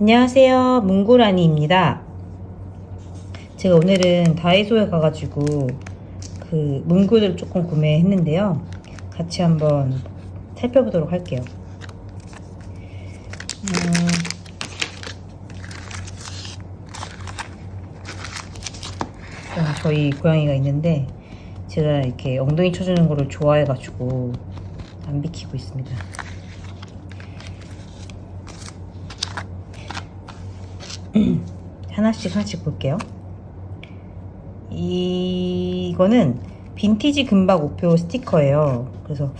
안녕하세요. 문구라니입니다. 제가 오늘은 다이소에 가가지고 그 문구들 조금 구매했는데요. 같이 한번 살펴보도록 할게요. 음, 어, 저희 고양이가 있는데 제가 이렇게 엉덩이 쳐주는 거를 좋아해가지고 안 비키고 있습니다. 하나씩 하나씩 볼게요. 이거는 빈티지 금박 우표 스티커예요. 그래서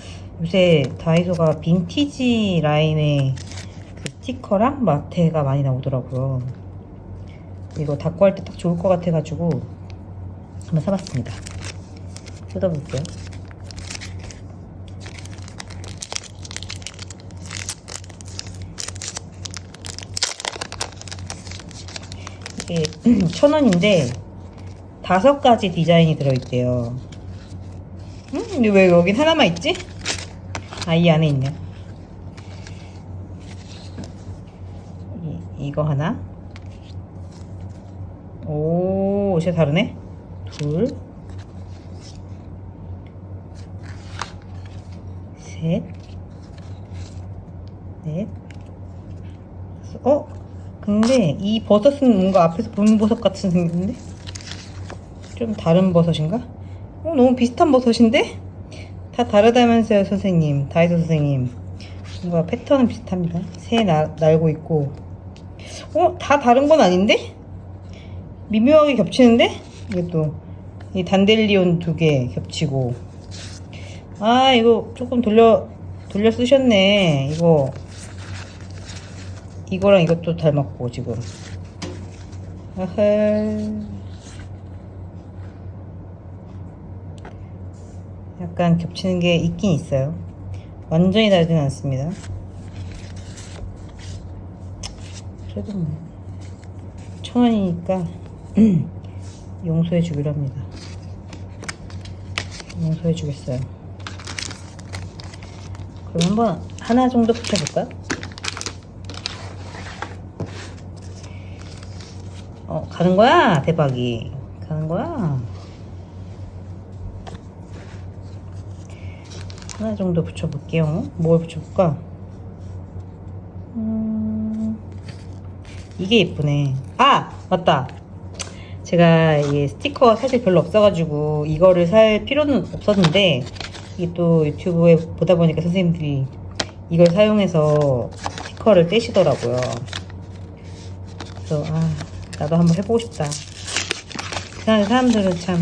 요새 다이소가 빈티지 라인의 그 스티커랑 마테가 많이 나오더라고요. 이거 닦고 할 때 딱 좋을 것 같아가지고 한번 사봤습니다. 뜯어볼게요. 이게 천 원인데 다섯 가지 디자인이 들어있대요. 음? 근데 왜 여긴 하나만 있지? 아, 이 안에 있네. 이, 이거 하나. 오, 진짜 다르네. 둘. 셋. 넷. 어? 근데 이 버섯은 뭔가 앞에서 본 버섯 같은 생겼는데? 좀 다른 버섯인가? 어, 너무 비슷한 버섯인데? 다 다르다면서요, 선생님. 다이소 선생님. 뭔가 패턴은 비슷합니다. 새 나, 날고 있고. 어? 다 다른 건 아닌데? 미묘하게 겹치는데? 또, 이 단델리온 두 개 겹치고. 아, 이거 조금 돌려, 돌려 쓰셨네. 이거. 이거랑 이것도 닮았고, 지금. 아하. 약간 겹치는 게 있긴 있어요. 완전히 다르진 않습니다. 그래도 뭐, 천 원이니까 용서해 주기로 합니다. 용서해 주겠어요. 그럼 한번 하나 정도 붙여볼까요? 어, 가는 거야? 대박이. 가는 거야? 하나 정도 붙여볼게요. 뭘 붙여볼까? 음, 이게 예쁘네. 아! 맞다! 제가 이게 스티커 사실 별로 없어가지고 이거를 살 필요는 없었는데 이게 또 유튜브에 보다 보니까 선생님들이 이걸 사용해서 스티커를 떼시더라고요. 그래서 아 나도 한번 해보고 싶다. 사람들은 참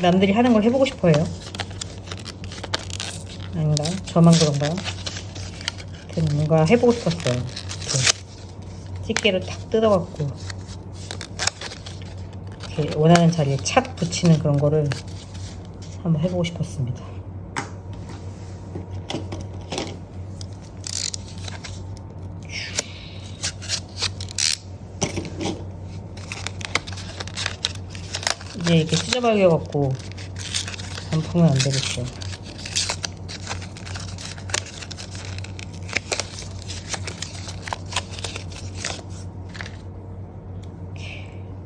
남들이 하는 걸 해보고 싶어해요. 아닌가? 저만 그런가요? 뭔가 해보고 싶었어요. 이렇게 집게를 탁 뜯어갖고 이렇게 원하는 자리에 착 붙이는 그런 거를 한번 해보고 싶었습니다. 이제 이렇게 찢어발겨갖고 반품은 안 되겠죠.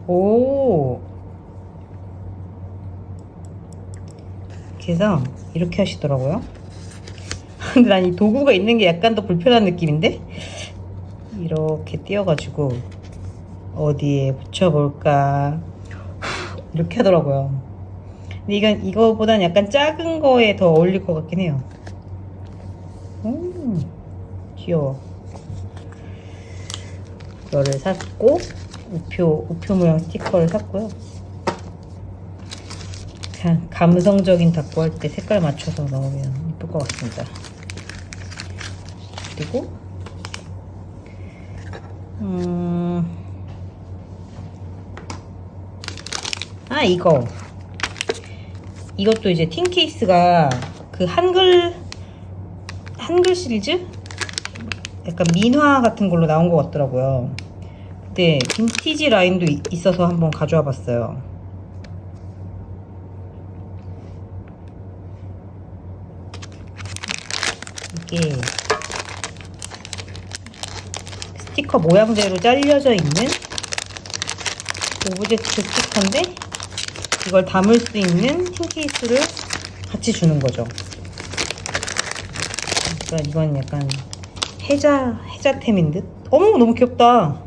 오. 그래서 이렇게 하시더라고요. 근데 난 이 도구가 있는 게 약간 더 불편한 느낌인데? 이렇게 띄어가지고 어디에 붙여볼까 이렇게 하더라고요. 근데 이건 이거보단 약간 작은 거에 더 어울릴 것 같긴 해요. 음, 귀여워. 이거를 샀고 우표 우표 모양 스티커를 샀고요. 감성적인 닦고 할 때 색깔 맞춰서 넣으면 이쁠 것 같습니다. 그리고 음, 아 이거 이것도 이제 틴 케이스가 그 한글 한글 시리즈 약간 민화 같은 걸로 나온 것 같더라고요. 네, 빈티지 라인도 이- 있어서 한번 가져와 봤어요. 이게 스티커 모양대로 잘려져 있는 오브젝트 스티커인데 이걸 담을 수 있는 tin 케이스를 같이 주는 거죠. 그러니까 이건 약간 해자 해자템인 듯. 어머 너무 귀엽다.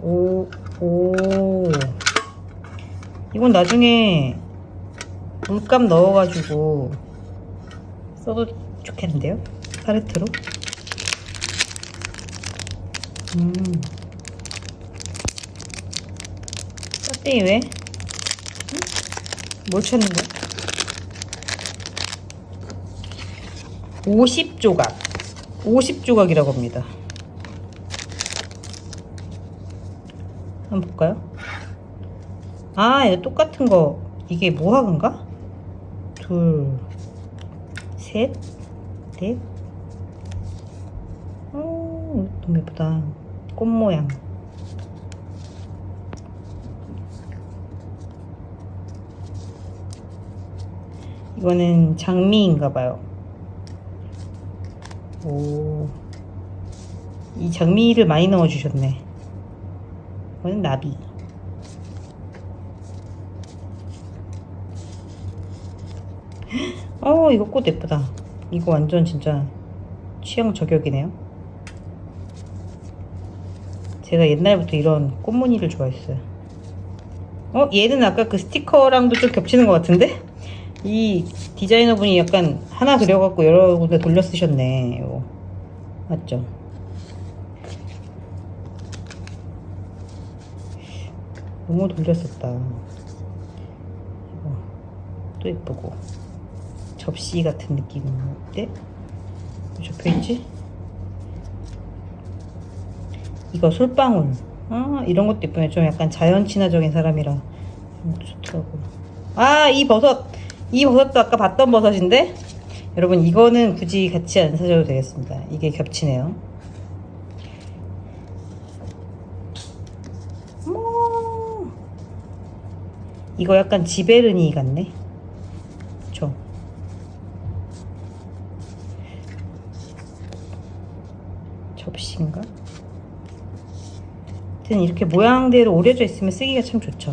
오 오. 이건 나중에 물감 넣어가지고 써도 좋겠는데요? 파레트로. 음. 배터리 왜? 응? 뭘 찾는 거야? 50조각. 50조각이라고 합니다. 한번 볼까요? 아, 이거 똑같은 거. 이게 모학인가? 둘, 셋, 넷. 어, 너무 예쁘다. 꽃 모양. 이거는 장미인가 봐요. 오. 이 장미를 많이 넣어 주셨네. 이거는 나비. 어, 이거 꽃 예쁘다. 이거 완전 진짜 취향 저격이네요. 제가 옛날부터 이런 꽃무늬를 좋아했어요. 어, 얘는 아까 그 스티커랑도 좀 겹치는 것 같은데? 이 디자이너분이 약간 하나 그려갖고 여러 군데 돌려 쓰셨네. 이거. 맞죠? 너무 돌려 썼다. 이거 또 예쁘고. 접시 같은 느낌인데? 접혀있지? 이거 솔방울. 아, 이런 것도 예쁘네. 좀 약간 자연 친화적인 사람이라 좋더라고. 아, 이 버섯. 이 버섯도 아까 봤던 버섯인데? 여러분, 이거는 굳이 같이 안 사줘도 되겠습니다. 이게 겹치네요. 어머. 이거 약간 지베르니 같네. 그쵸? 접시인가? 하여튼 이렇게 모양대로 오려져 있으면 쓰기가 참 좋죠.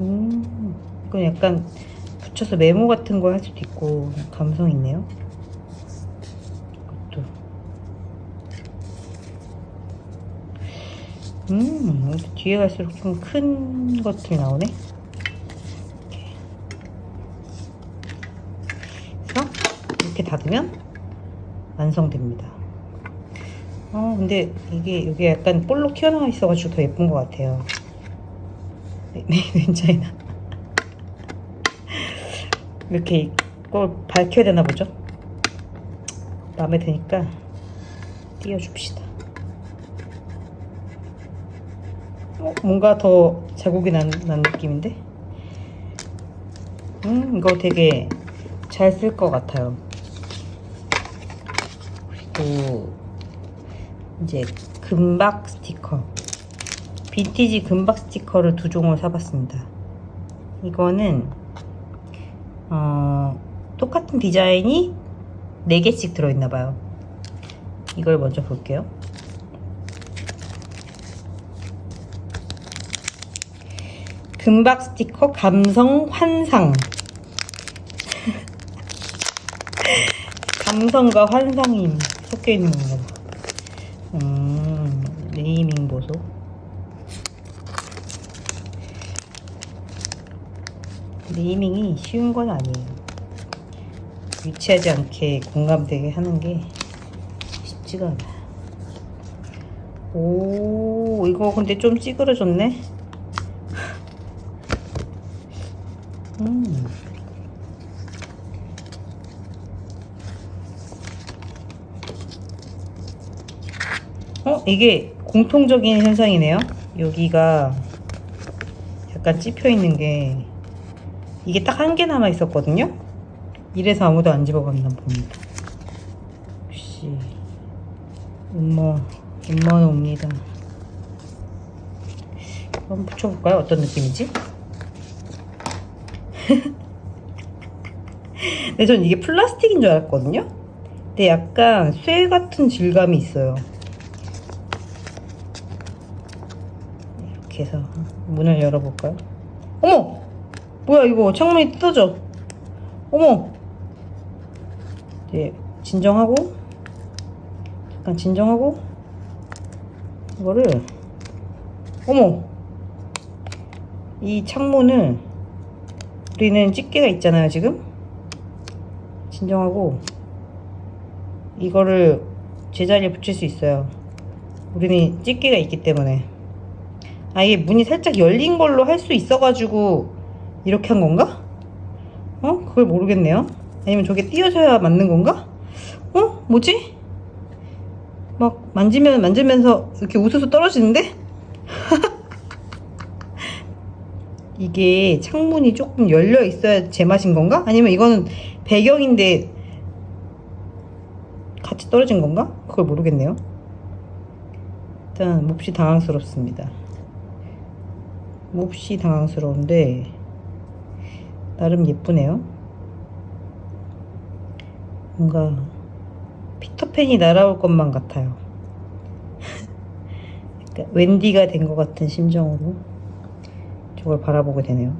음, 이건 약간 붙여서 메모 같은 거 할 수도 있고 감성 있네요. 이것도. 음, 뒤에 갈수록 좀 큰 것들이 나오네. 이렇게. 닫으면 완성됩니다. 어, 근데 이게 이게 약간 볼록 튀어나와 있어가지고 더 예쁜 것 같아요. 네, 네, 괜찮아. 이 렇게 이걸 밝혀야 되나 보죠? 마음에 드니까 띄워줍시다. 어, 뭔가 더 자국이 난, 난 느낌인데? 음, 이거 되게 잘 쓸 것 같아요. 그리고 이제 금박 스티커 빈티지 금박 스티커를 두 종을 사봤습니다 이거는 어, 똑같은 디자인이 4개씩 들어있나 봐요. 이걸 먼저 볼게요. 금박 스티커 감성 환상. 감성과 환상이 섞여 있는 건가 봐. 음, 네이밍 보소. 네이밍이 쉬운 건 아니에요. 유치하지 않게 공감되게 하는 게 쉽지가 않아요. 오, 이거 근데 좀 찌그러졌네? 음. 어? 이게 공통적인 현상이네요. 여기가 약간 찝혀 있는 게 이게 딱 한 개 남아 있었거든요. 이래서 아무도 안 집어갔나 봅니다. 역시 음모 음모는 옵니다. 한번 붙여볼까요? 어떤 느낌이지? 근데 전 이게 플라스틱인 줄 알았거든요. 근데 약간 쇠 같은 질감이 있어요. 이렇게 해서 문을 열어볼까요? 어머! 뭐야 이거 창문이 뜯어져. 어머! 이제 진정하고 약간 진정하고 이거를 어머! 이 창문을 우리는 집게가 있잖아요 지금 진정하고 이거를 제자리에 붙일 수 있어요 우리는 집게가 있기 때문에 아 이게 문이 살짝 열린 걸로 할 수 있어 가지고 이렇게 한 건가? 어? 그걸 모르겠네요 아니면 저게 띄어져야 맞는 건가? 어? 뭐지? 막 만지면 만지면서 이렇게 우수수 떨어지는데? 이게 창문이 조금 열려 있어야 제맛인 건가? 아니면 이거는 배경인데 같이 떨어진 건가? 그걸 모르겠네요. 일단 몹시 당황스럽습니다. 몹시 당황스러운데 나름 예쁘네요. 뭔가 피터팬이 날아올 것만 같아요. 그러니까 웬디가 된 것 같은 심정으로 저걸 바라보게 되네요.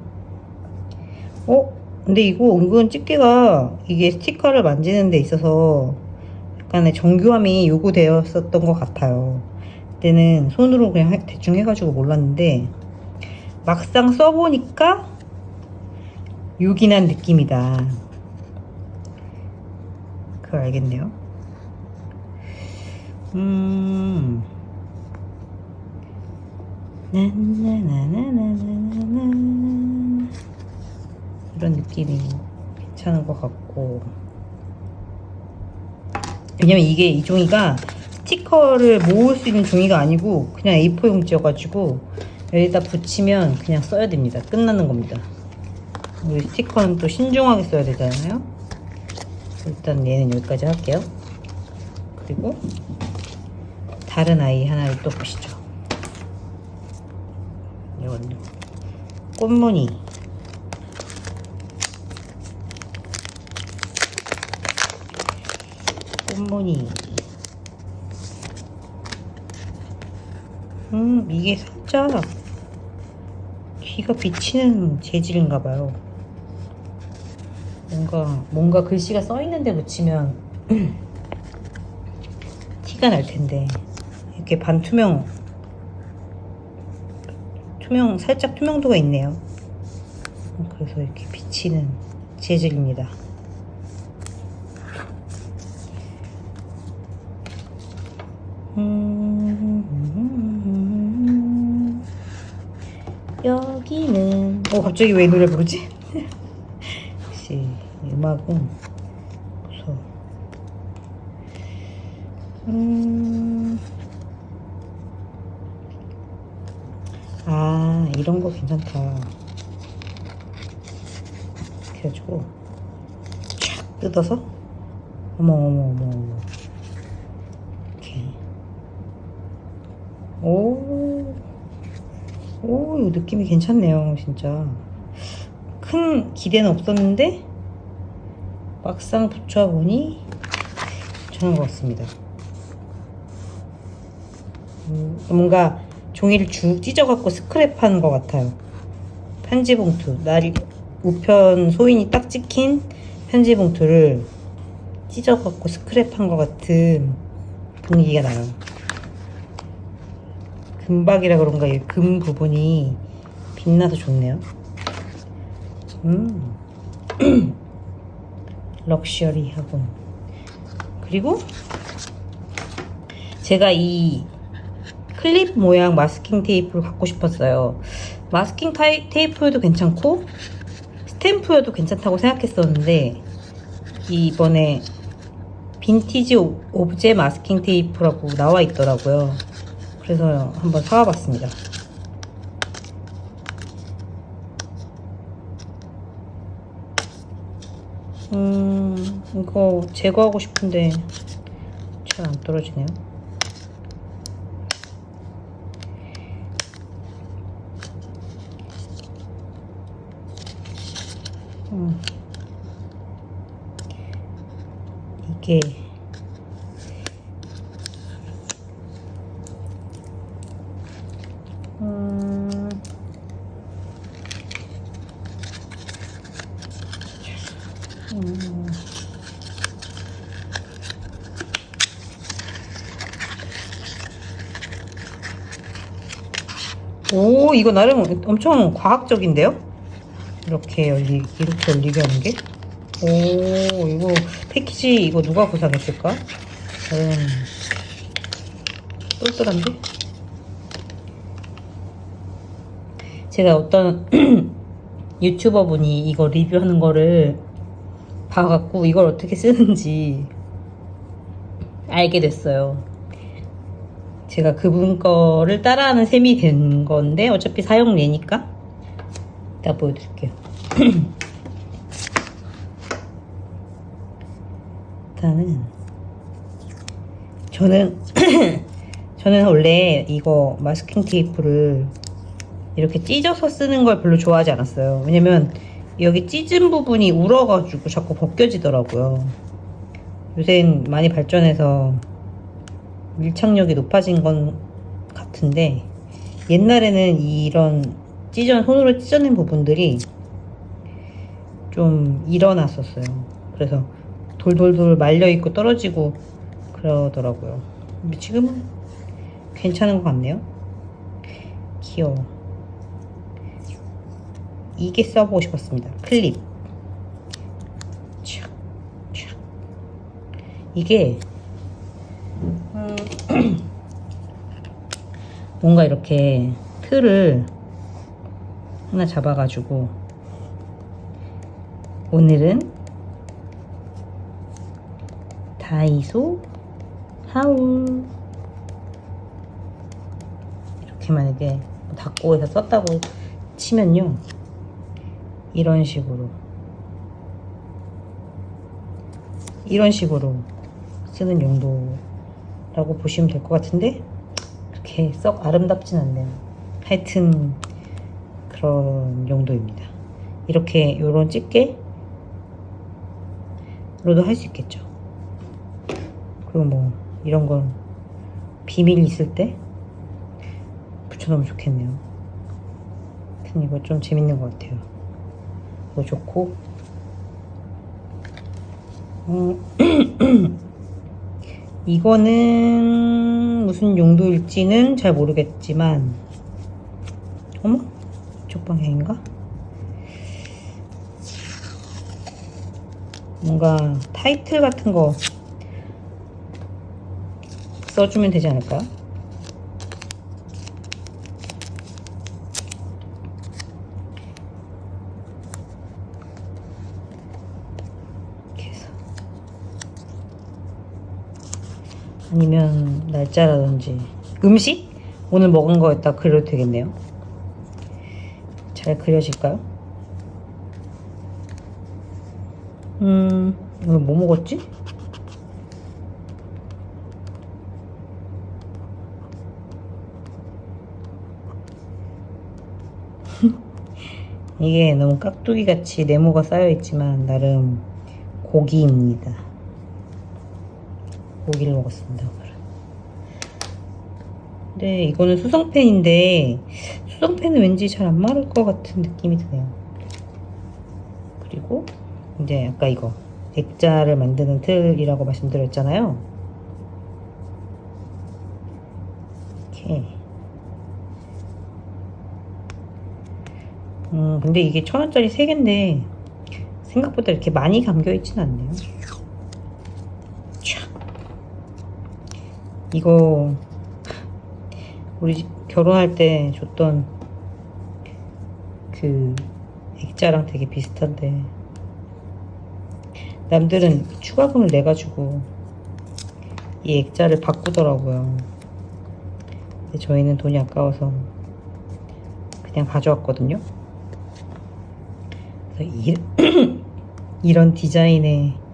어? 근데 이거 은근 집게가 이게 스티커를 만지는 데 있어서 약간의 정교함이 요구되었었던 것 같아요. 그때는 손으로 그냥 해- 대충 해가지고 몰랐는데 막상 써보니까 요긴한 느낌이다. 그걸 알겠네요. 음. 나나나나나나나 이런 느낌이 괜찮은 것 같고 왜냐면 이게 이 종이가 스티커를 모을 수 있는 종이가 아니고 그냥 A4 용지여가지고 여기다 붙이면 그냥 써야 됩니다. 끝나는 겁니다. 우리 스티커는 또 신중하게 써야 되잖아요. 일단 얘는 여기까지 할게요. 그리고 다른 아이 하나를 또 보시죠. 이건요. 꽃무늬. 꽃무늬. 음, 이게 살짝 귀가 비치는 재질인가 봐요. 뭔가 뭔가 글씨가 써 있는데 붙이면 티가 날 텐데 이렇게 반투명 투명 살짝 투명도가 있네요. 그래서 이렇게 비치는 재질입니다. 음, 여기는 어 갑자기 왜이 노래 부르지? 음악은 무서워. 음. 아, 이런 거 괜찮다. 그래가지고, 촥 뜯어서, 어머, 어머, 어머, 어머. 이렇게. 오, 오, 이거 느낌이 괜찮네요, 진짜. 큰 기대는 없었는데, 막상 붙여보니, 괜찮은 것 같습니다. 음, 뭔가 종이를 쭉 찢어갖고 스크랩한 것 같아요. 편지 봉투. 날 우편 소인이 딱 찍힌 편지 봉투를 찢어갖고 스크랩한 것 같은 분위기가 나요. 금박이라 그런가 이 금 부분이 빛나서 좋네요. 음. 럭셔리하군. 그리고 제가 이 클립 모양 마스킹 테이프를 갖고 싶었어요. 마스킹 타이, 테이프여도 괜찮고 스탬프여도 괜찮다고 생각했었는데 이번에 빈티지 오- 오브제 마스킹 테이프라고 나와 있더라고요. 그래서 한번 사와봤습니다. 음, 이거 제거하고 싶은데 잘 안 떨어지네요. 음. 이게 오, 이거 나름 엄청 과학적인데요? 이렇게 열리, 이렇게 열리게 하는 게? 오, 이거 패키지 이거 누가 구상했을까? 음, 똘똘한데? 제가 어떤 유튜버 분이 이거 리뷰하는 거를 봐갖고 이걸 어떻게 쓰는지 알게 됐어요. 제가 그분 거를 따라하는 셈이 된 건데 어차피 사용례니까 이따 보여드릴게요. 일단은 저는 저는 원래 이거 마스킹 테이프를 이렇게 찢어서 쓰는 걸 별로 좋아하지 않았어요. 왜냐면 여기 찢은 부분이 울어가지고 자꾸 벗겨지더라고요. 요새는 많이 발전해서 밀착력이 높아진 건 같은데 옛날에는 이런 찢어 손으로 찢어낸 부분들이 좀 일어났었어요. 그래서 돌돌돌 말려 있고 떨어지고 그러더라고요. 근데 지금은 괜찮은 것 같네요. 귀여워. 이게 써보고 싶었습니다. 클립. 이게 음, 뭔가 이렇게 틀을 하나 잡아가지고 오늘은 다이소 하울 이렇게 만약에 닭고에서 썼다고 치면요 이런 식으로 이런 식으로 쓰는 용도 라고 보시면 될 것 같은데 그렇게 썩 아름답진 않네요. 하여튼 그런 용도입니다. 이렇게 요런 집게 로도 할 수 있겠죠. 그리고 뭐 이런 건 비밀 있을 때 붙여놓으면 좋겠네요. 하여튼 이거 좀 재밌는 것 같아요. 이거 좋고. 음, 이거는 무슨 용도일지는 잘 모르겠지만 어머 이쪽 방향인가? 뭔가 타이틀 같은 거 써주면 되지 않을까요? 이렇게 해서 아니면 날짜라든지 음식? 오늘 먹은 거에다 그려도 되겠네요 잘 그려질까요? 음 오늘 뭐 먹었지? 이게 너무 깍두기 같이 네모가 쌓여 있지만 나름 고기입니다. 고기를 먹었습니다. 근데 이거는 수성펜인데 수성펜은 왠지 잘 안 마를 것 같은 느낌이 드네요. 그리고 이제 아까 이거 액자를 만드는 틀이라고 말씀드렸잖아요. 이렇게 음, 근데 이게 천 원짜리 세 개인데 생각보다 이렇게 많이 감겨 있진 않네요. 이거 우리 집 결혼할 때 줬던 그 액자랑 되게 비슷한데 남들은 추가금을 내 가지고 이 액자를 바꾸더라고요. 근데 저희는 돈이 아까워서 그냥 가져왔거든요. 이런 디자인의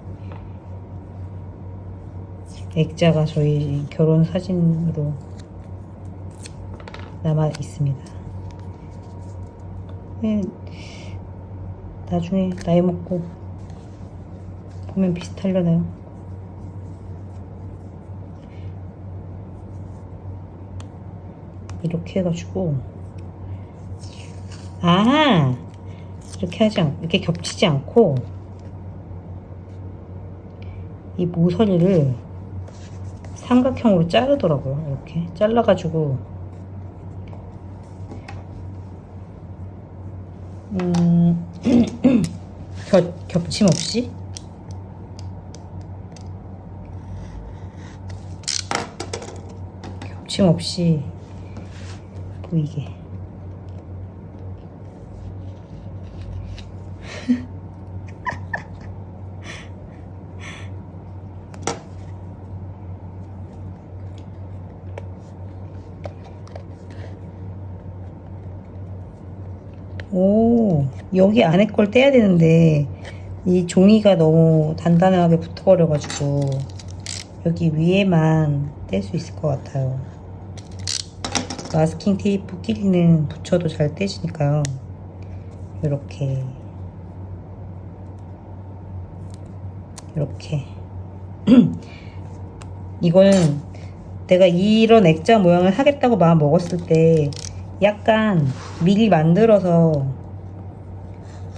액자가 저희 결혼 사진으로 남아 있습니다. 네, 나중에 나이 먹고 보면 비슷하려나요? 이렇게 해가지고 아 이렇게 하지 않 이렇게 겹치지 않고 이 모서리를 삼각형으로 자르더라고요. 이렇게. 잘라가지고. 음, 겹, 겹침 없이. 겹침 없이 보이게 오, 여기 안에 걸 떼야 되는데, 이 종이가 너무 단단하게 붙어버려가지고, 여기 위에만 뗄 수 있을 것 같아요. 마스킹 테이프 끼리는 붙여도 잘 떼지니까요. 이렇게. 이렇게. 이거는 내가 이런 액자 모양을 하겠다고 마음 먹었을 때 약간 미리 만들어서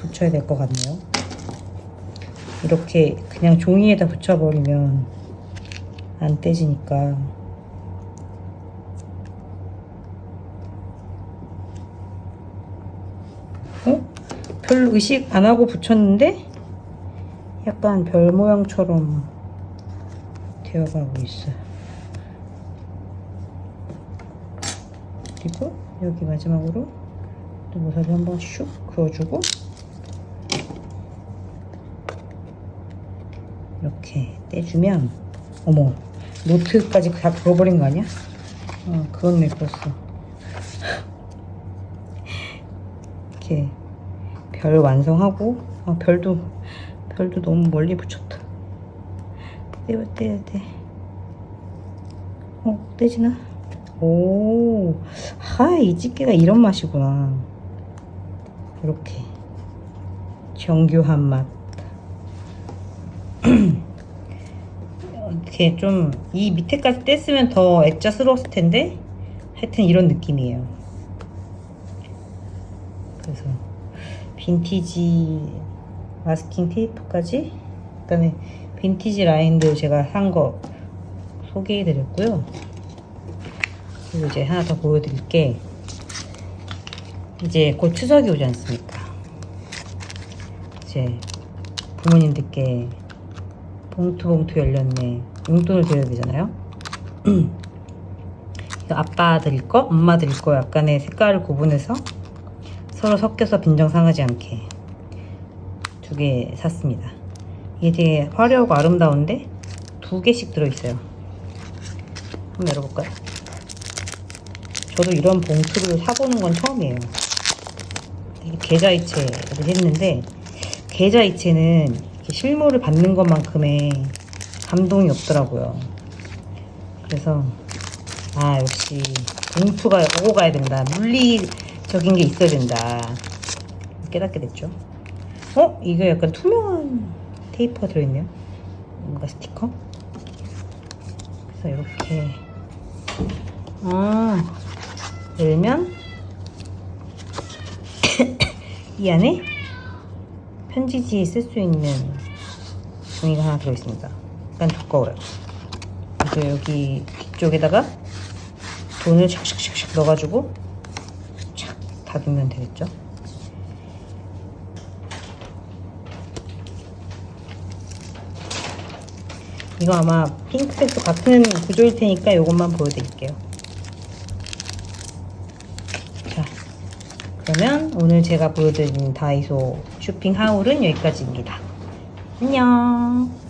붙여야 될 것 같네요. 이렇게 그냥 종이에다 붙여버리면 안 떼지니까. 어? 별 의식 안 하고 붙였는데 약간 별 모양처럼 되어가고 있어요. 그리고 여기 마지막으로 또 모서리 한번 슉 그어주고 이렇게 떼주면 어머 노트까지 다 그어버린 거 아니야? 어 그건 예뻤어 이렇게 별 완성하고 아 별도 별도 너무 멀리 붙였다 떼야 떼야 돼 어, 떼지나? 오, 하, 이 집게가 이런 맛이구나. 이렇게. 정교한 맛. 이렇게 좀, 이 밑에까지 뗐으면 더 액자스러웠을 텐데, 하여튼 이런 느낌이에요. 그래서, 빈티지 마스킹 테이프까지, 그다음에 빈티지 라인들 제가 산 거 소개해 드렸고요. 그리고 이제 하나 더 보여드릴 게 이제 곧 추석이 오지 않습니까? 이제 부모님들께 봉투 봉투 열렸네 용돈을 드려야 되잖아요. 이거 아빠 드릴 거, 엄마 드릴 거 약간의 색깔을 구분해서 서로 섞여서 빈정 상하지 않게 두 개 샀습니다. 이게 되게 화려하고 아름다운데 두 개씩 들어있어요. 한번 열어볼까요? 저도 이런 봉투를 사보는 건 처음이에요. 계좌이체를 했는데 계좌이체는 실물을 받는 것만큼의 감동이 없더라고요. 그래서 아 역시 봉투가 오고 가야 된다. 물리적인 게 있어야 된다. 깨닫게 됐죠. 어? 이게 약간 투명한 테이프가 들어있네요. 뭔가 스티커? 그래서 이렇게 아 열면 이 안에 편지지에 쓸 수 있는 종이가 하나 들어있습니다. 약간 두꺼워요. 그래서 여기 뒤쪽에다가 돈을 샥샥샥샥 넣어가지고 착 닫으면 되겠죠. 이거 아마 핑크색도 같은 구조일 테니까 이것만 보여드릴게요. 자, 그러면 오늘 제가 보여드린 다이소 쇼핑 하울은 여기까지입니다. 안녕.